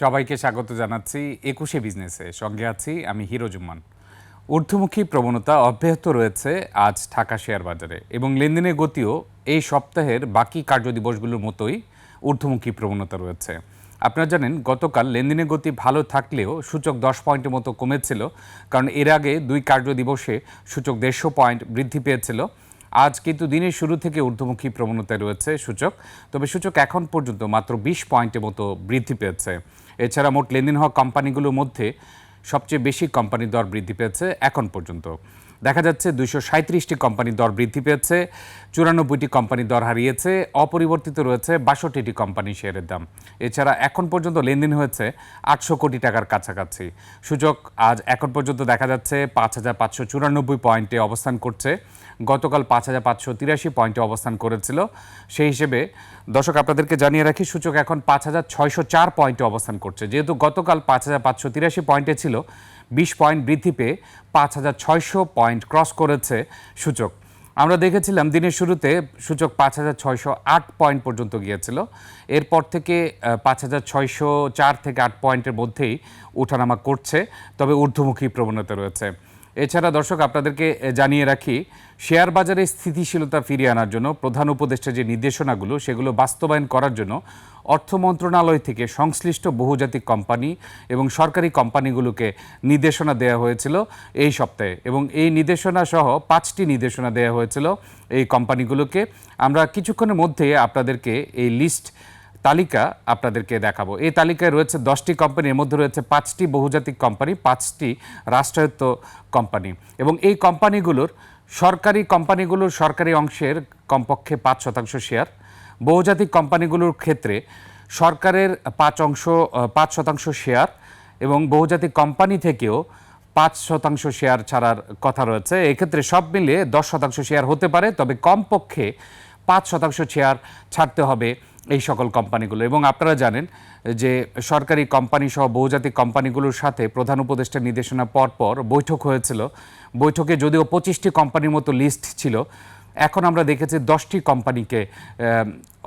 সবাইকে স্বাগত জানাচ্ছি একুশে বিজনেসে। সঙ্গে আছি আমি হিরোজুম্মান ঊর্ধ্বমুখী প্রবণতা অব্যাহত রয়েছে আজ ঢাকা শেয়ার বাজারে এবং লেনদেনের গতিও এই সপ্তাহের বাকি কার্যদিবসগুলোর মতোই ঊর্ধ্বমুখী প্রবণতা রয়েছে। আপনারা জানেন, গতকাল লেনদেনের গতি ভালো থাকলেও সূচক দশ পয়েন্টের মতো কমেছিল কারণ এর আগে দুই কার্যদিবসে সূচক দেড়শো পয়েন্ট বৃদ্ধি পেয়েছিল। আজ কিন্তু দিনের শুরু থেকে ঊর্ধ্বমুখী প্রবণতায় রয়েছে সূচক, তবে সূচক এখন পর্যন্ত মাত্র বিশ পয়েন্টের মতো বৃদ্ধি পেয়েছে। এছাড়া মোট লেনদেন হওয়া কোম্পানিগুলোর মধ্যে সবচেয়ে বেশি কোম্পানির দর বৃদ্ধি পেয়েছে এখন পর্যন্ত। দেখা যাচ্ছে দুইশো সাঁত্রিশটি কোম্পানির দর বৃদ্ধি পেয়েছে, চুরানব্বইটি কোম্পানির দর হারিয়েছে, অপরিবর্তিত রয়েছে বাষট্টিটি কোম্পানি শেয়ারের দাম। এছাড়া এখন পর্যন্ত লেনদেন হয়েছে আটশো কোটি টাকার কাছাকাছি। সূচক আজ এখন পর্যন্ত দেখা যাচ্ছে পাঁচ হাজার পাঁচশো চুরানব্বই পয়েন্টে অবস্থান করছে। গতকাল পাঁচ হাজার পাঁচশো তিরাশি পয়েন্টে অবস্থান করেছিল। সেই হিসেবে দর্শক, আপনাদেরকে জানিয়ে রাখি সূচক এখন পাঁচ হাজার ছয়শো চার পয়েন্টে অবস্থান করছে। যেহেতু গতকাল পাঁচ হাজার পাঁচশো তিরাশি পয়েন্টে ছিল বিশ পয়েন্ট বৃদ্ধি পেয়ে পাঁচ হাজার ছয়শো পয়েন্ট ক্রস করেছে সূচক। আমরা দেখেছিলাম দিনের শুরুতে সূচক পাঁচ হাজার ছয়শো আট পয়েন্ট পর্যন্ত গিয়েছিল। এরপর থেকে পাঁচ হাজার ছয়শো চার থেকে আট পয়েন্টের মধ্যেই ওঠানামা করছে, তবে ঊর্ধ্বমুখী প্রবণতা রয়েছে। এছাড়া দর্শক, আপনাদেরকে জানিয়ে রাখি, শেয়ার বাজারে স্থিতিশীলতা ফিরিয়ে আনার জন্য প্রধান উপদেষ্টা যে নির্দেশনাগুলো, সেগুলো বাস্তবায়ন করার জন্য অর্থ মন্ত্রণালয় থেকে সংশ্লিষ্ট বহুজাতিক কোম্পানি এবং সরকারি কোম্পানিগুলোকে নির্দেশনা দেওয়া হয়েছিল এই সপ্তাহে। এবং এই নির্দেশনা সহ পাঁচটি নির্দেশনা দেওয়া হয়েছিল এই কোম্পানিগুলোকে। আমরা কিছুক্ষণের মধ্যে আপনাদেরকে এই লিস্ট তালিকা আপনাদেরকে দেখাবো। এই তালিকায় রয়েছে দশটি কোম্পানি, এর মধ্যে রয়েছে পাঁচটি বহুজাতিক কোম্পানি, পাঁচটি রাষ্ট্রায়ত্ত কোম্পানি। এবং এই কোম্পানিগুলোর সরকারি কোম্পানিগুলোর সরকারি অংশের কমপক্ষে পাঁচ শতাংশ শেয়ার বহুজাতিক কোম্পানিগুলোর ক্ষেত্রে সরকারের পাঁচ অংশ পাঁচ শতাংশ শেয়ার এবং বহুজাতিক কোম্পানি থেকেও পাঁচ শতাংশ শেয়ার ছাড়ার কথা রয়েছে। এক্ষেত্রে সব মিলিয়ে দশ শতাংশ শেয়ার হতে পারে, তবে কমপক্ষে পাঁচ শতাংশ শেয়ার ছাড়তে হবে এই সকল কোম্পানিগুলো। এবং আপনারা জানেন যে সরকারি কোম্পানি সহ বহুজাতিক কোম্পানিগুলোর সাথে প্রধান উপদেষ্টার নির্দেশনা পর পর বৈঠক হয়েছিল। বৈঠকে যদিও পঁচিশটি কোম্পানির মতো লিস্ট ছিল এখন আমরা দেখেছি দশটি কোম্পানিকে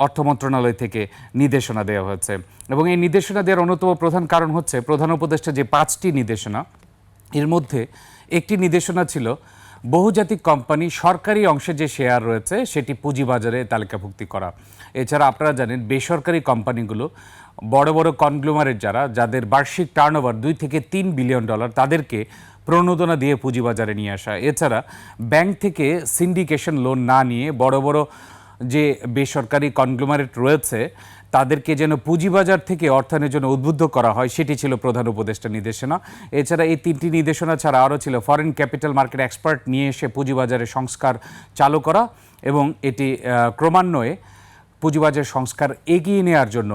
অর্থ মন্ত্রণালয় থেকে নির্দেশনা দেওয়া হয়েছে এবং এই নির্দেশনা দেওয়ার অন্যতম প্রধান কারণ হচ্ছে, প্রধান উপদেষ্টা যে পাঁচটি নির্দেশনা, এর মধ্যে একটি নির্দেশনা ছিল, বহুজাতিক কোম্পানি সরকারি অংশে যে শেয়ার রয়েছে, সেটি পুঁজিবাজারে তালিকাভুক্তি করা। এছাড়া আপনারা জানেন, বেসরকারি কোম্পানিগুলো, বড় বড় কনগ্লোমারেট যারা, যাদের বার্ষিক টার্নওভার দুই থেকে তিন বিলিয়ন ডলার তাদেরকে প্রণোদনা দিয়ে পুঁজিবাজারে নিয়ে আসা। এছাড়া ব্যাংক থেকে সিন্ডিকেশন লোন না নিয়ে বড় বড় যে বেসরকারি কনগ্লোমারেট রয়েছে, তাদেরকে যেন পুঁজিবাজার থেকে অর্থায়নের জন্য উদ্বুদ্ধ করা হয়, সেটি ছিল প্রধান উপদেষ্টা নির্দেশনা। এছাড়া এই তিনটি নির্দেশনা ছাড়া আরও ছিল ফরেন ক্যাপিটাল মার্কেট এক্সপার্ট নিয়ে এসে পুঁজিবাজারে সংস্কার চালু করা এবং এটি ক্রমান্বয়ে পুঁজিবাজার সংস্কার এগিয়ে নেওয়ার জন্য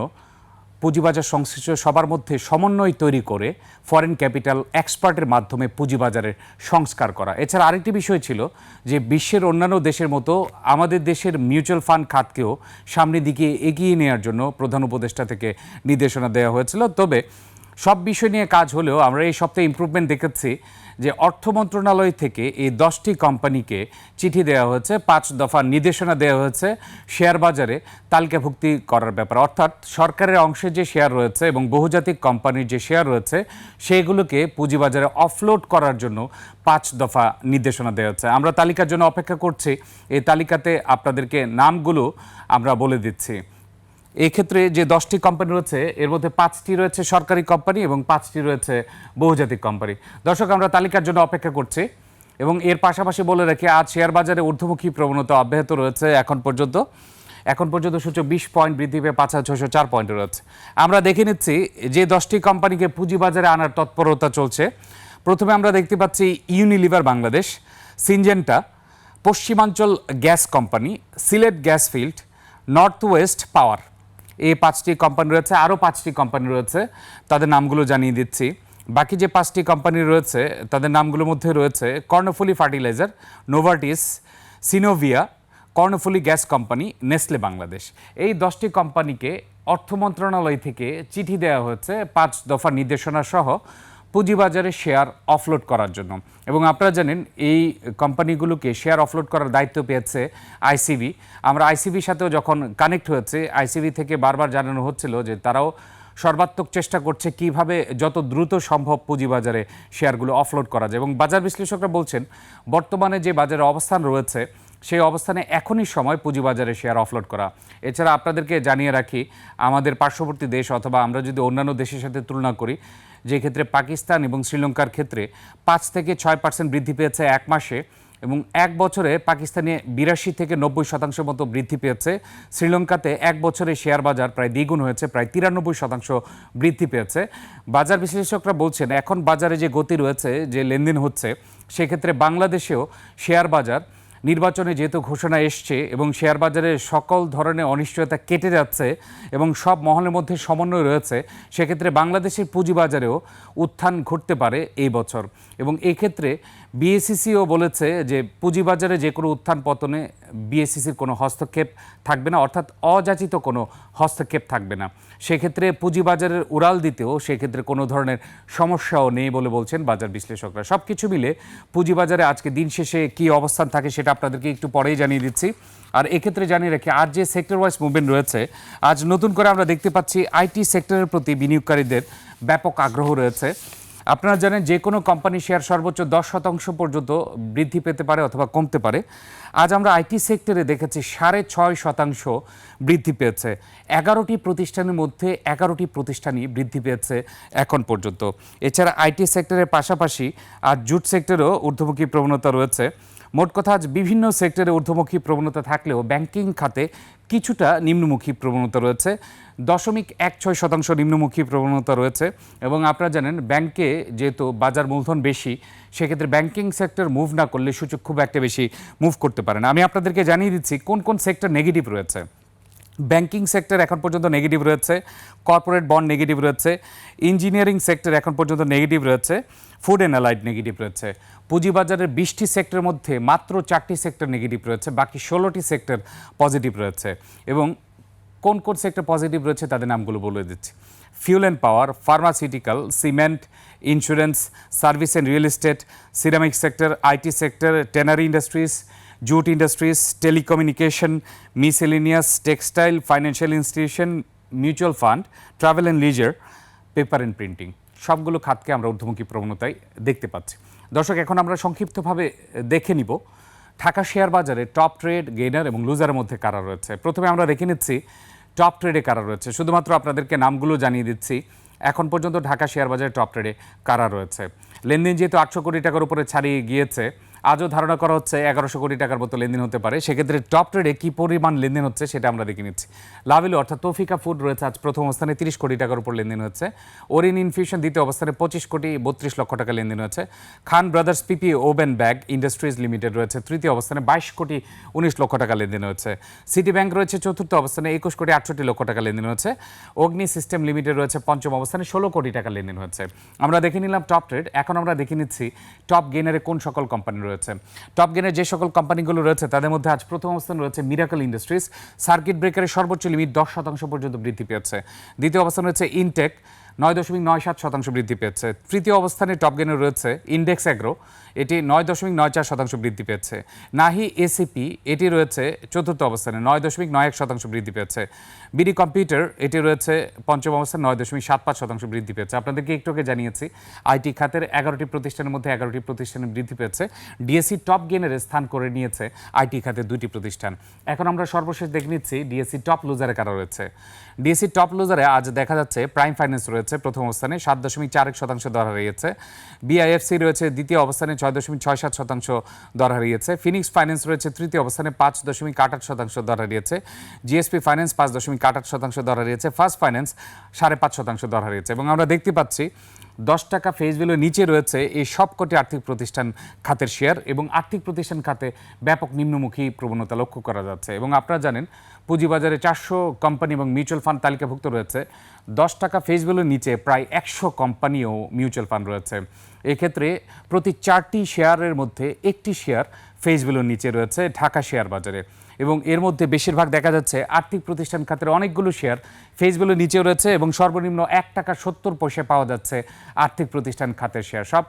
পুঁজিবাজার সংশ্লিষ্ট সবার মধ্যে সমন্বয় তৈরি করে ফরেন ক্যাপিটাল এক্সপার্টের মাধ্যমে পুঁজিবাজারের সংস্কার করা। এছাড়া আরেকটি বিষয় ছিল যে বিশ্বের অন্যান্য দেশের মতো আমাদের দেশের মিউচুয়াল ফান্ড খাতকেও সামনের দিকে এগিয়ে নেওয়ার জন্য প্রধান উপদেষ্টা থেকে নির্দেশনা দেওয়া হয়েছিল। তবে সব বিষয় নিয়ে কাজ হলেও আমরা এই সপ্তাহে ইম্প্রুভমেন্ট দেখেছি যে অর্থ মন্ত্রণালয় থেকে এই দশটি কোম্পানিকে চিঠি দেওয়া হয়েছে, পাঁচ দফা নির্দেশনা দেওয়া হয়েছে শেয়ার বাজারে তালিকাভুক্তি করার ব্যাপার। অর্থাৎ সরকারের অংশে যে শেয়ার রয়েছে এবং বহুজাতিক কোম্পানির যে শেয়ার রয়েছে, সেগুলোকে পুঁজিবাজারে অফলোড করার জন্য পাঁচ দফা নির্দেশনা দেওয়া হচ্ছে। আমরা তালিকার জন্য অপেক্ষা করছি। এই তালিকাতে আপনাদেরকে নামগুলো আমরা বলে দিচ্ছি। এই ক্ষেত্রে যে দশটি কোম্পানি রয়েছে, এর মধ্যে পাঁচটি রয়েছে সরকারি কোম্পানি এবং পাঁচটি রয়েছে বহুজাতিক কোম্পানি দর্শক, আমরা তালিকার জন্য অপেক্ষা করছি এবং এর পাশাপাশি বলে রাখি, আজ শেয়ার বাজারে ঊর্ধ্বমুখী প্রবণতা অব্যাহত রয়েছে এখন পর্যন্ত। এখন পর্যন্ত সূচক বিশ পয়েন্ট বৃদ্ধি পেয়ে পাঁচ হাজার ছশো চার পয়েন্টে রয়েছে। আমরা দেখে নিচ্ছি যে দশটি কোম্পানিকে পুঁজিবাজারে আনার তৎপরতা চলছে। প্রথমে আমরা দেখতে পাচ্ছি Unilever Bangladesh Syngenta পশ্চিমাঞ্চল gas company Sylhet gas field north west power এই পাঁচটি কোম্পানি রয়েছে, আরও পাঁচটি কোম্পানি রয়েছে, তাদের নামগুলো জানিয়ে দিচ্ছি। বাকি যে পাঁচটি কোম্পানি রয়েছে, তাদের নামগুলোর মধ্যে রয়েছে Karnaphuli fertiliser Novartis Synovia Karnaphuli gas company Nestle Bangladesh এই দশটি কোম্পানিকে অর্থ মন্ত্রণালয় থেকে চিঠি দেওয়া হয়েছে, পাঁচ দফা নির্দেশনা সহ। পুঁজিবাজারে শেয়ার অফলোড করার জন্য। এবং আপনারা জানেন, এই কোম্পানিগুলোকে শেয়ার অফলোড করার দায়িত্ব পেয়েছে আইসিবি। আমরা আইসিবির সাথেও যখন কানেক্ট হয়েছে, আইসিবি থেকে বারবার জানানো হচ্ছিল যে তারাও সর্বাত্মক চেষ্টা করছে কীভাবে যত দ্রুত সম্ভব পুঁজিবাজারে শেয়ারগুলো অফলোড করা যায়। এবং বাজার বিশ্লেষকরা বলছেন, বর্তমানে যে বাজারে অবস্থান রয়েছে, সেই অবস্থানে এখনই সময় পুঁজিবাজারে শেয়ার অফলোড করা। এছাড়া আপনাদেরকে জানিয়ে রাখি, আমাদের পার্শ্ববর্তী দেশ অথবা আমরা যদি অন্যান্য দেশের সাথে তুলনা করি যে ক্ষেত্রে পাকিস্তান এবং শ্রীলঙ্কার ক্ষেত্রে পাঁচ থেকে ছয় পার্সেন্ট বৃদ্ধি পেয়েছে এক মাসে এবং এক বছরে পাকিস্তানে বিরাশি থেকে নব্বই শতাংশ মতো বৃদ্ধি পেয়েছে। শ্রীলঙ্কাতে এক বছরে শেয়ার বাজার প্রায় দ্বিগুণ হয়েছে, প্রায় তিরানব্বই শতাংশ বৃদ্ধি পেয়েছে। বাজার বিশ্লেষকরা বলছেন, এখন বাজারে যে গতি রয়েছে, যে লেনদেন হচ্ছে, সেক্ষেত্রে বাংলাদেশেও শেয়ার বাজার নির্বাচনে যেহেতু ঘোষণা এসছে এবং শেয়ার বাজারে সকল ধরনের অনিশ্চয়তা কেটে যাচ্ছে এবং সব মহলের মধ্যে সমন্বয় রয়েছে, সেক্ষেত্রে বাংলাদেশের পুঁজিবাজারেও উত্থান ঘটতে পারে এই বছর। এবং এক্ষেত্রে বিএসিসিও বলেছে যে পুঁজিবাজারে যে কোনো উত্থান পতনে বিএসিসির কোনো হস্তক্ষেপ থাকবে না, অর্থাৎ অযাচিত কোনো হস্তক্ষেপ থাকবে না। সেক্ষেত্রে পুঁজিবাজারের উড়াল দিতেও সেক্ষেত্রে কোনো ধরনের সমস্যাও নেই বলে বলছেন বাজার বিশ্লেষকরা। সব কিছু মিলে পুঁজিবাজারে আজকে দিন শেষে কী অবস্থান থাকে সেটা আপনাদেরকে একটু পরেই জানিয়ে দিচ্ছি। আর এক্ষেত্রে জানিয়ে রাখি, আর যে সেক্টর ওয়াইজ মুভমেন্ট রয়েছে, আজ নতুন করে আমরা দেখতে পাচ্ছি আইটি সেক্টরের প্রতি বিনিয়োগকারীদের ব্যাপক আগ্রহ রয়েছে। আপনারা জানেন যে কোনো কোম্পানি শেয়ার সর্বোচ্চ দশ শতাংশ পর্যন্ত বৃদ্ধি পেতে পারে অথবা কমতে পারে। আজ আমরা আইটি সেক্টরে দেখেছি সাড়ে ছয় শতাংশ বৃদ্ধি পেয়েছে। এগারোটি প্রতিষ্ঠানের মধ্যে এগারোটি প্রতিষ্ঠানই বৃদ্ধি পেয়েছে এখন পর্যন্ত। এছাড়া আইটি সেক্টরের পাশাপাশি আর জুট সেক্টরেও ঊর্ধ্বমুখী প্রবণতা রয়েছে। মোট কথা আজ বিভিন্ন সেক্টরে ঊর্ধ্বমুখী প্রবণতা থাকলেও ব্যাংকিং খাতে কিছুটা নিম্নমুখী প্রবণতা রয়েছে। দশমিক এক ছয় শতাংশ নিম্নমুখী প্রবণতা রয়েছে এবং আপনারা জানেন ব্যাংকে যেহেতু বাজার মূলধন বেশি, সেক্ষেত্রে ব্যাংকিং সেক্টর মুভ না করলে সূচক খুব একটা বেশি মুভ করতে পারে না। আমি আপনাদেরকে জানিয়ে দিচ্ছি কোন কোন সেক্টর নেগেটিভ রয়েছে। ব্যাংকিং সেক্টর এখন পর্যন্ত নেগেটিভ রয়েছে কর্পোরেট বন্ড নেগেটিভ রয়েছে ইঞ্জিনিয়ারিং সেক্টর এখন পর্যন্ত নেগেটিভ রয়েছে ফুড অ্যান্ড অ্যালাইড নেগেটিভ রয়েছে। পুঁজিবাজারের বিশটি সেক্টরের মধ্যে মাত্র চারটি সেক্টর নেগেটিভ রয়েছে, বাকি ষোলোটি সেক্টর পজিটিভ রয়েছে। এবং কোন কোন সেক্টর পজিটিভ রয়েছে তাদের নামগুলো বলে দিচ্ছি। Fuel and power pharmaceutical cement insurance service and real estate ceramic sector IT sector tannery industries jute industries telecommunication miscellaneous textile financial institution mutual fund travel and leisure paper and printing সবগুলো খাতকে আমরা ঊর্ধ্বমুখী প্রবণতায় দেখতে পাচ্ছি। দর্শক, এখন আমরা সংক্ষিপ্তভাবে দেখে নিব। ঢাকা শেয়ার বাজারে টপ ট্রেড গেইনার এবং লুজারের মধ্যে কারা রয়েছে। প্রথমে আমরা দেখে নিচ্ছি টপ ট্রেডে কারা রয়েছে। শুধুমাত্র আপনাদেরকে নামগুলো জানিয়ে দিচ্ছি, এখন পর্যন্ত ঢাকা শেয়ার বাজারে টপ ট্রেডে কারা রয়েছে। লেনদেন যেহেতু আটশো কোটি টাকার উপরে ছাড়িয়ে গিয়েছে আজও ধারণা করা হচ্ছে এগারোশো কোটি টাকার মতো লেনদেন হতে পারে। সেক্ষেত্রে টপ ট্রেডে কী পরিমাণ লেনদেন হচ্ছে সেটা আমরা দেখে নিচ্ছি। লাভেলু অর্থাৎ তৌফিকা ফুড রয়েছে আজ প্রথম অবস্থানে তিরিশ কোটি টাকার উপর লেনদেন হচ্ছে ওরিন ইনফিউশন দ্বিতীয় অবস্থানে পঁচিশ কোটি বত্রিশ লক্ষ টাকা লেনদেন হচ্ছে Khan brothers PP woven bag industries limited রয়েছে। তৃতীয় অবস্থানে বাইশ কোটি উনিশ লক্ষ টাকা লেনদেন হচ্ছে সিটি ব্যাংক রয়েছে চতুর্থ অবস্থানে একুশ কোটি আটষট্টি লক্ষ টাকা লেনদেন হচ্ছে অগ্নি সিস্টেম লিমিটেড রয়েছে পঞ্চম অবস্থানে ষোলো কোটি টাকা লেনদেন হচ্ছে আমরা দেখে নিলাম টপ ট্রেড। এখন আমরা দেখে নিচ্ছি টপ গেনারে কোন সকল কোম্পানি রয়েছে। টপ গেনের যে সকল কোম্পানিগুলো রয়েছে, তাদের মধ্যে আজ প্রথম অবস্থান রয়েছে মিরাকল ইন্ডাস্ট্রিজ সার্কিট ব্রেকারের সর্বোচ্চ লিমিট দশ শতাংশ পর্যন্ত বৃদ্ধি পেয়েছে। দ্বিতীয় অবস্থান রয়েছে ইনটেক নয় দশমিক নয় সাত শতাংশ বৃদ্ধি পেয়েছে। তৃতীয় অবস্থানে টপ গেনে রয়েছে ইন্ডেক্স অ্যাগ্রো এটি নয় দশমিক নয় চার শতাংশ বৃদ্ধি পেয়েছে। নাহি এসিপি এটি রয়েছে চতুর্থ অবস্থানে, নয় দশমিক নয় এক শতাংশ বৃদ্ধি পেয়েছে। বিডি কম্পিউটার এটি রয়েছে পঞ্চম অবস্থানে, নয় দশমিক সাত পাঁচ শতাংশ বৃদ্ধি পেয়েছে। আপনাদেরকে একটু আগে জানিয়েছি, আইটি খাতের এগারোটি প্রতিষ্ঠানের মধ্যে এগারোটি প্রতিষ্ঠানে বৃদ্ধি পেয়েছে। ডিএসসি টপ গেনের স্থান করে নিয়েছে আইটি খাতের দুটি প্রতিষ্ঠান। এখন আমরা সর্বশেষ দেখে নিচ্ছি ডিএসসি টপ লুজারে কারা রয়েছে। ডিএসসি টপ লুজারে আজ দেখা যাচ্ছে প্রাইম ফাইন্যান্স রয়েছে। প্রথম অবস্থানে সাত দশমিক চার এক শতাংশ দর হারিয়েছে। বিআইএফসি রয়েছে, দ্বিতীয় অবস্থানে ছয় দশমিক ছয় সাত শতাংশ দর হারিয়েছে। ফিনিক্স ফাইন্যান্স রয়েছে, তৃতীয় অবস্থানে পাঁচ দশমিক আট আট শতাংশ দর হারিয়েছে। জিএসপি ফাইন্যান্স পাঁচ দশমিক আট আট শতাংশ দর হারিয়েছে। ফার্স্ট ফাইন্যান্স সাড়ে পাঁচ শতাংশ দর হারিয়েছে। এবং আমরা দেখতে পাচ্ছি দশ টাকা ফেস ভ্যালু নিচে রয়েছে এই সবকটি আর্থিক প্রতিষ্ঠান খাতের শেয়ার এবং আর্থিক প্রতিষ্ঠান খাতে ব্যাপক নিম্নমুখী প্রবণতা লক্ষ্য করা যাচ্ছে। এবং আপনারা জানেন, পুঁজিবাজারে চারশো কোম্পানি এবং মিউচুয়াল ফান্ড তালিকাভুক্ত রয়েছে। দশ টাকা ফেস ভ্যালুর নিচে প্রায় একশো কোম্পানিও মিউচুয়াল ফান্ড রয়েছে। এক্ষেত্রে প্রতি চারটি শেয়ারের মধ্যে একটি শেয়ার ফেস ভ্যালুর নিচে রয়েছে ঢাকা শেয়ার বাজারে। এবং এর মধ্যে বেশিরভাগ দেখা যাচ্ছে আর্থিক প্রতিষ্ঠান খাতের অনেকগুলো শেয়ার ফেস ভ্যালু নিচেও রয়েছে এবং সর্বনিম্ন এক টাকা সত্তর পয়সা পাওয়া যাচ্ছে আর্থিক প্রতিষ্ঠান খাতের শেয়ার সব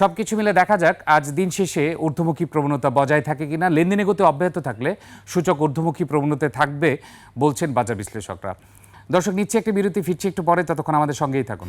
সব কিছু মিলে দেখা যাক আজ দিন শেষে ঊর্ধ্বমুখী প্রবণতা বজায় থাকে কিনা। লেনদেনে গতি অব্যাহত থাকলে সূচক ঊর্ধ্বমুখী প্রবণতায় থাকবে বলছেন বাজার বিশ্লেষকরা। দর্শক, নিচ্ছে একটি বিরতি, ফিরছি একটু পরে, ততক্ষণ আমাদের সঙ্গেই থাকুন।